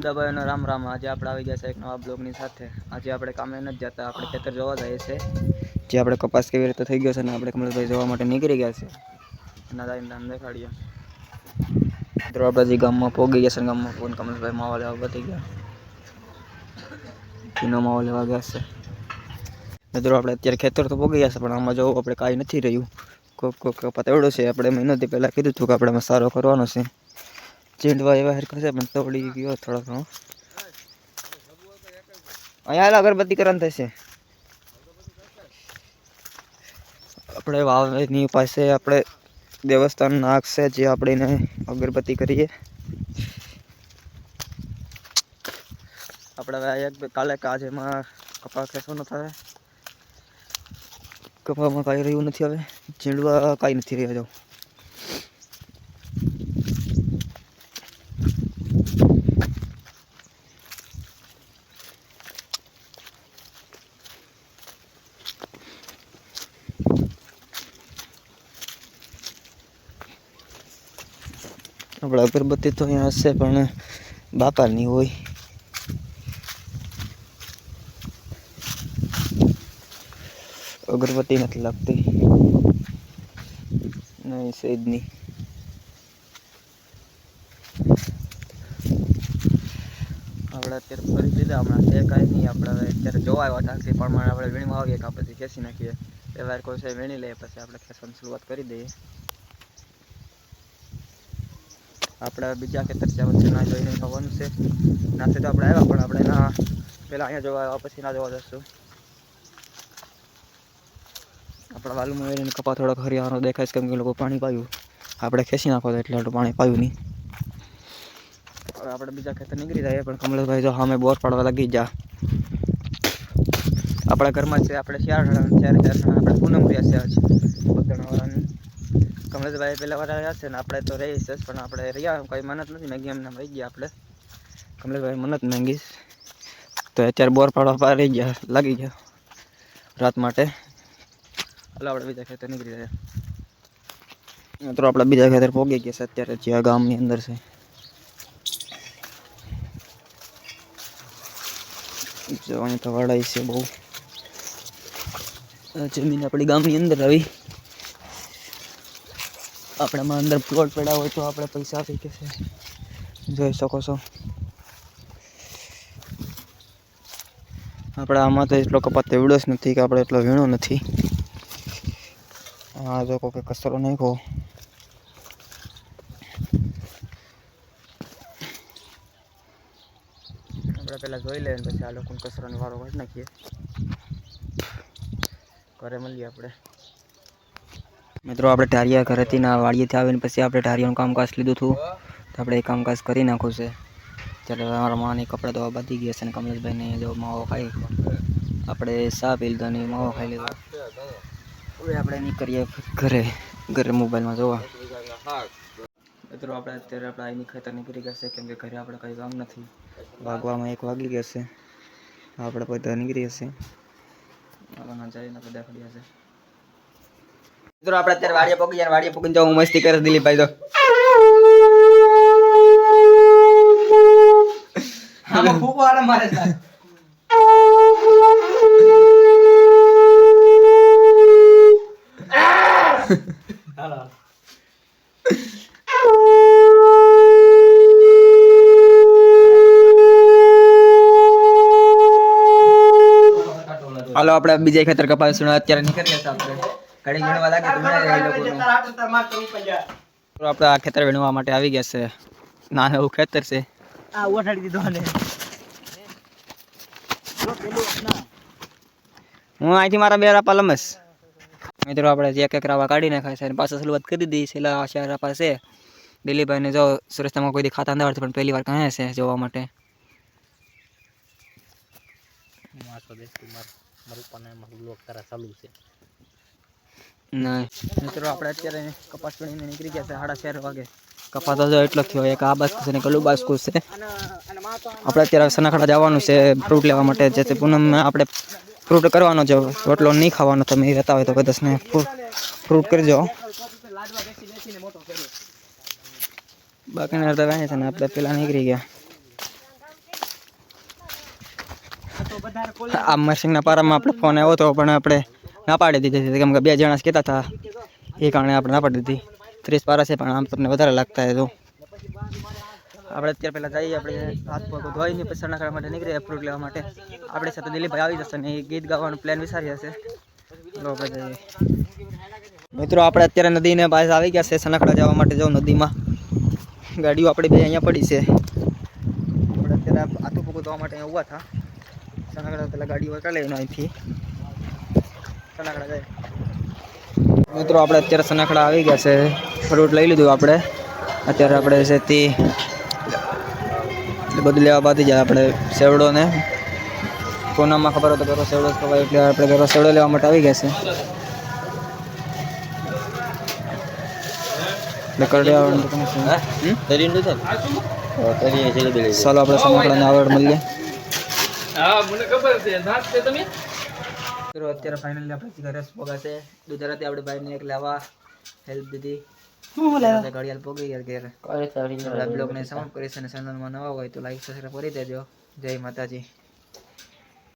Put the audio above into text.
બધા ભાઈઓનો રામ રામ. આજે આપણે આવી ગયા છે એક નવા બ્લોગની સાથે. આજે આપણે કામે નથી જતા, આપણે ખેતર જોવા જઈએ છે જે આપણે કપાસ કેવી રીતે થઈ ગયો છે ને આપણે કમલેશભાઈ જોવા માટે નીકળી ગયા છે. એના દાઈને નામ દેખાડીએ. મિત્રો આપણે જે ગામમાં પોગી ગયા છે ગામમાં ફોન. કમલેશભાઈ માવા લેવા બધી ગયા. પીનો માવો લેવા ગયા છે. મિત્રો, આપણે અત્યારે ખેતર તો પોગી ગયા છે, પણ આમાં જવું આપણે કાંઈ નથી રહ્યું. કોક કોક કપાત એવડો છે. આપણે મહિનાથી પહેલાં કીધું હતું કે આપણે સારો કરવાનો છે. ચીંડવા એવા હેર છે, પણ તોડી ગયો થોડો ઘણો. અહીંયા અગરબત્તી કરવાનું થશે. આપણે વાવની પાસે આપણે દેવસ્થાન નાગ છે જે આપણે અગરબત્તી કરીએ. આપણે હવે એક કાલે કાજ એમાં કપા ખેંચવાનો થાય. કપામાં કાંઈ રહ્યું નથી હવે. ચીંડવા કાંઈ નથી રહ્યા જાઉં આપણે અગરબત્તી તો અહીંયા હશે, પણ બાપાની હોય. અગરબત્તી નથી લાગતી. નહીં નહીં. આપણે અત્યારે ફરી દીધા હમણાં તે કાંઈ નહીં. આપણે અત્યારે જોવા આવ્યા ટાંકી પણ આપણે વીણવા આવીએ કાં પછી ખેંચી નાખીએ. એ વાર કોઈ છે, વીણી લઈએ પછી આપણે ખેંચવાની શરૂઆત કરી દઈએ. આપણે બીજા ખેતર છે વચ્ચે ના જોઈને થવાનું છે. નાથી તો આપણે આવ્યા, પણ આપણે ના પહેલાં અહીંયા જોવા આવ્યા, પછી ના જોવા જશું. આપણા વાલુમાં એરીને કપા થોડોક હરિયાળો દેખાય છે, કેમ કે લોકો પાણી પાયું. આપણે ખેંચી નાખો તો એટલે આટલું પાણી પાયું નહીં. આપણે બીજા ખેતર નીકળી જઈએ, પણ કમલેશભાઈ જો સામે બોર પાડવા લાગી જા આપણા ઘરમાં છે, આપણે ચાર જણા ચાર આપણે પૂનમ રહ્યા છે આજ. બગદાણાવાળાની કમલેશભાઈ પહેલા વાર આવ્યા છે ને આપણે તો રહીશ પણ આપણે રહ્યા કંઈ મનત નથી મેગી એમને રહી ગયા આપણે. કમલેશભાઈ મનત માંગીશ. તો અત્યારે બોર પાડવા રહી ગયા, લાગી ગયા રાત માટે. હાલો, આપણે બીજા ખેતર નીકળી રહ્યા. તો આપણે બીજા ખેતર પોગી ગયા છે અત્યારે, જે ગામની અંદર છે. જો તો વાડાઈ છે બહુ. જમીન આપણી ગામની અંદર આવી. આપણામાં અંદર પ્લોટ પડ્યા હોય તો આપણે પૈસા આપી છે. જોઈ શકો છો. આપણે આમાં તો એટલો કપાત એવડો જ નથી કે આપણે એટલો વીણો નથી. આ જો કોઈ કચરો કહો આપણે પહેલાં જોઈ લઈએ પછી આ લોકોને કચરાનો વારો કાઢી નાખીએ. ઘરે મળીએ આપણે. મિત્રો, આપણે ઢારિયા ઘરેથી ના વાડીએથી આવીને પછી આપણે ઢારિયાનું કામકાજ લીધું હતું. તો આપણે એ કામકાજ કરી નાખવું છે. ત્યારે મારા માની કપડાં ધોવા બાંધી ગયા છે અને કમલેશભાઈને જો માવો ખાઈ આપણે સા પી લીધો અને માવો ખાઈ લીધો. હવે આપણે નીકળીએ ઘરે ઘરે મોબાઈલમાં જોવા. મિત્રો, આપણે અત્યારે આપણે આઈની ખેતર નીકળી ગયા છે, કેમ કે ઘરે આપણે કંઈ કામ નથી. વાગવામાં એક વાગી ગયા છે. આપણે બધા નીકળી હશે આગળના જઈને બધા દેખાડી હશે મિત્રો આપણે અત્યારે વાડીએ પોકી જાય વાડીએ તો હું મસ્તી કરે દિલીપભાઈ તો. આમાં ખૂબ વાળા મારે સાહેબ. હાલો આપણે બીજા ખેતર કપાવીશું અત્યારે નીકળી ગયા છે આપણે. ઘડી લાગે તો આપણે આ ખેતર વીણવા માટે આવી ગયા છે. નાનું એવું ખેતર છે. આ ઓઠાડી દીધો આને હું અહીંથી મારા બે રાપા લમસ. મિત્રો આપણે જે એક એક રાવા કાઢી નાખ્યા છે અને પાછા શરૂઆત કરી દીધી છેલ્લા ચાર રાપા છે. દિલીપભાઈને જો સુરસ્તામાં કોઈ ખાતા નથી પણ પહેલી વાર કહે છે જોવા માટે. નહીં. મિત્રો, આપણે અત્યારે કપાસ પડીને નીકળી ગયા છે, સાડા ચાર વાગે. કપાસ તો એટલો થયો, એક આ બાસ્કુ છે ને કલું બાસ્કુ છે. આપણે અત્યારે સનાખડા જવાનું છે, ફ્રૂટ લેવા માટે. જેથી પૂનમ આપણે ફ્રૂટ કરવાનો છે, રોટલો નહીં ખાવાનો, તમે રહેતા હોય તો કદાચ ને ફ્રૂટ કરજો. બાકીના તો વાંચે છે ને, આપણે પેલા નીકળી ગયા. આ મશીનના પારામાં આપણે ફોન આવ્યો હતો, પણ આપણે ના પાડી દીધી હતી. કેમ કે બે જણા કહેતા હતા. એ કારણે આપણે ના પાડી દીધી. ત્રીસ પારા છે, પણ આમ તમને વધારે લાગતા હતું આપણે અત્યારે પહેલાં જઈએ, આપણે હાથ પગ ધોઈને પછી સણાખડા માટે નીકળીએ ફ્રૂટ લેવા માટે. આપણી સાથે દિલીપભાઈ આવી જશે ને એ ગીત ગાવાનું પ્લાન વિચારી હશે. મિત્રો, આપણે અત્યારે નદીને પાસે આવી ગયા છે સનાખડા જવા માટે જાઉં નદીમાં. ગાડીઓ આપણી બે અહીંયા પડી છે. આપણે અત્યારે આથું પૂકું ધોવા માટે અહીંયા ઊભા હતા. સનાખડા પહેલાં ગાડીઓ ચાલે અહીંથી. સનાખડા જાય. મિત્રો આપણે અત્યારે સનાખડા આવી ગયા છે. ફ્રૂટ લઈ લીધું આપણે. અત્યારે આપણે છે તે બધું લેવા બાદ જાય આપણે સેવડો ને ખબર ખબર તો પેલો સેવડો જ ખવાય. એટલે આપણે પેલો સેવડો લેવા માટે આવી ગયા છે. ચાલો આપણે તો તમે શું? મને ખબર આપણે સનાખડાને આવડ મિત્રો અત્યારે ફાઇનલી આપણે ઘરે પોગાશે ગુજરાતી આપણે ભાઈને એક લેવા હેલ્પ દીધી. લેવા? ઘડિયાળ પોગી ગયા ઘેર બ્લોગને સમાપ્ત કરીશ અને ચેનલમાં નવા હોય તો લાઈક સબસ્ક્રાઈબ કરી દેજો. જય માતાજી.